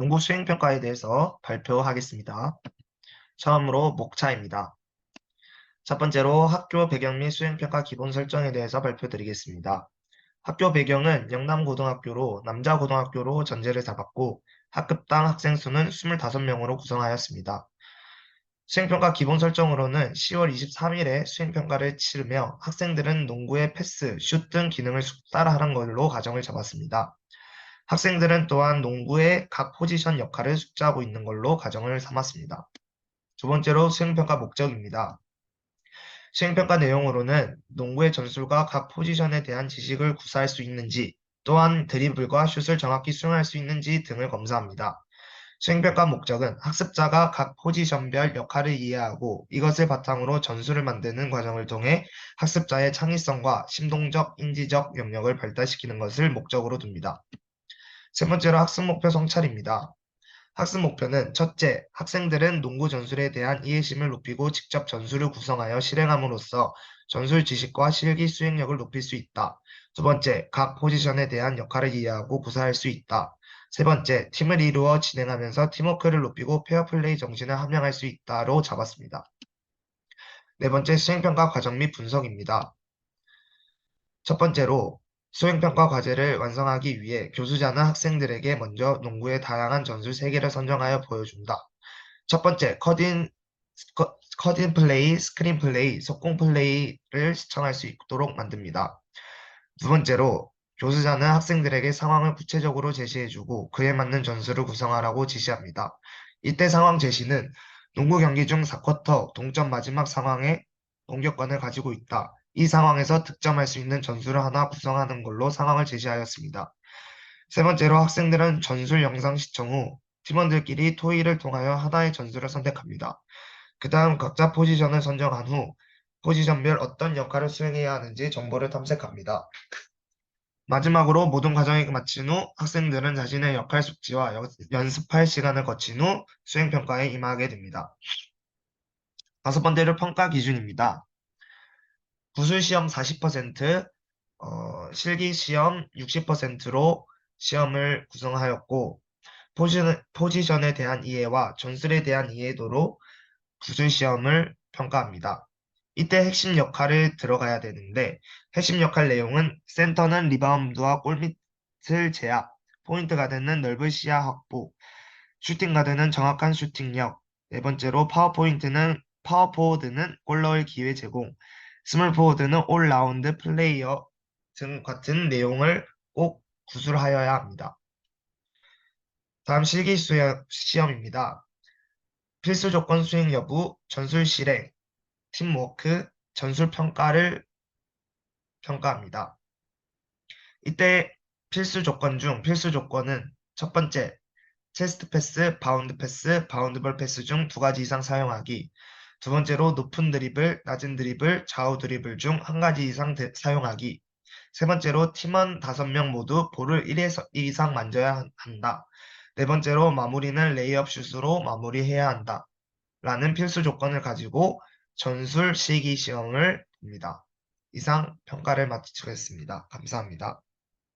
농구 수행평가에 대해서 발표하겠습니다. 처음으로 목차입니다. 첫 번째로 학교 배경 및 수행평가 기본 설정에 대해서 발표드리겠습니다. 학교 배경은 영남고등학교로 남자고등학교로 전제를 잡았고 학급당 학생 수는 25명으로 구성하였습니다. 수행평가 기본 설정으로는 10월 23일에 수행평가를 치르며 학생들은 농구의 패스, 슛 등 기능을 숙달하는 걸로 가정을 잡았습니다. 학생들은 또한 농구의 각 포지션 역할을 숙지하고 있는 걸로 가정을 삼았습니다. 두 번째로 수행평가 목적입니다. 수행평가 내용으로는 농구의 전술과 각 포지션에 대한 지식을 구사할 수 있는지, 또한 드리블과 슛을 정확히 수행할 수 있는지 등을 검사합니다. 수행평가 목적은 학습자가 각 포지션별 역할을 이해하고 이것을 바탕으로 전술을 만드는 과정을 통해 학습자의 창의성과 심동적, 인지적 영역을 발달시키는 것을 목적으로 둡니다. 세 번째로 학습 목표 성찰입니다. 학습 목표는 첫째, 학생들은 농구 전술에 대한 이해심을 높이고 직접 전술을 구성하여 실행함으로써 전술 지식과 실기 수행력을 높일 수 있다. 두 번째, 각 포지션에 대한 역할을 이해하고 구사할 수 있다. 세 번째, 팀을 이루어 진행하면서 팀워크를 높이고 페어플레이 정신을 함양할 수 있다로 잡았습니다. 네 번째, 수행평가 과정 및 분석입니다. 첫 번째로 수행평가 과제를 완성하기 위해 교수자는 학생들에게 먼저 농구의 다양한 전술 3개를 선정하여 보여준다. 첫 번째, 컷인, 컷인 플레이, 스크린 플레이, 속공 플레이를 시청할 수 있도록 만듭니다. 두 번째로, 교수자는 학생들에게 상황을 구체적으로 제시해주고 그에 맞는 전술을 구성하라고 지시합니다. 이때 상황 제시는 농구 경기 중 4쿼터 동점 마지막 상황에 공격권을 가지고 있다. 이 상황에서 득점할 수 있는 전술을 하나 구성하는 걸로 상황을 제시하였습니다. 세 번째로 학생들은 전술 영상 시청 후 팀원들끼리 토의를 통하여 하나의 전술을 선택합니다. 그 다음 각자 포지션을 선정한 후 포지션별 어떤 역할을 수행해야 하는지 정보를 탐색합니다. 마지막으로 모든 과정이 마친 후 학생들은 자신의 역할 숙지와 연습할 시간을 거친 후 수행평가에 임하게 됩니다. 다섯 번째로 평가 기준입니다. 구술시험 40%, 어, 실기시험 60%로 시험을 구성하였고 포지션, 포지션에 대한 이해와 전술에 대한 이해도로 구술시험을 평가합니다. 이때 핵심 역할을 들어가야 되는데 핵심 역할 내용은 센터는 리바운드와 골밑을 제압, 포인트 가드는 넓은 시야 확보, 슈팅 가드는 정확한 슈팅력, 네 번째로 파워포인트는 파워포워드는 골 넣을 기회 제공, 스몰 포워드는 올 라운드 플레이어 등 같은 내용을 꼭 구술하여야 합니다. 다음 실기 시험입니다. 필수 조건 수행 여부, 전술 실행, 팀워크, 전술 평가를 평가합니다. 이때 필수 조건 중 필수 조건은 첫 번째, 체스트 패스, 바운드 패스, 바운드볼 패스 중 두 가지 이상 사용하기. 두 번째로 높은 드리블, 낮은 드리블, 좌우 드리블 중한 가지 이상 대, 사용하기. 세 번째로 팀원 다섯 명 모두 볼을 1에서 2 이상 만져야 한다. 네 번째로 마무리는 레이업 슛으로 마무리해야 한다. 라는 필수 조건을 가지고 전술 실기 시험을 봅니다. 이상 평가를 마치겠습니다. 감사합니다.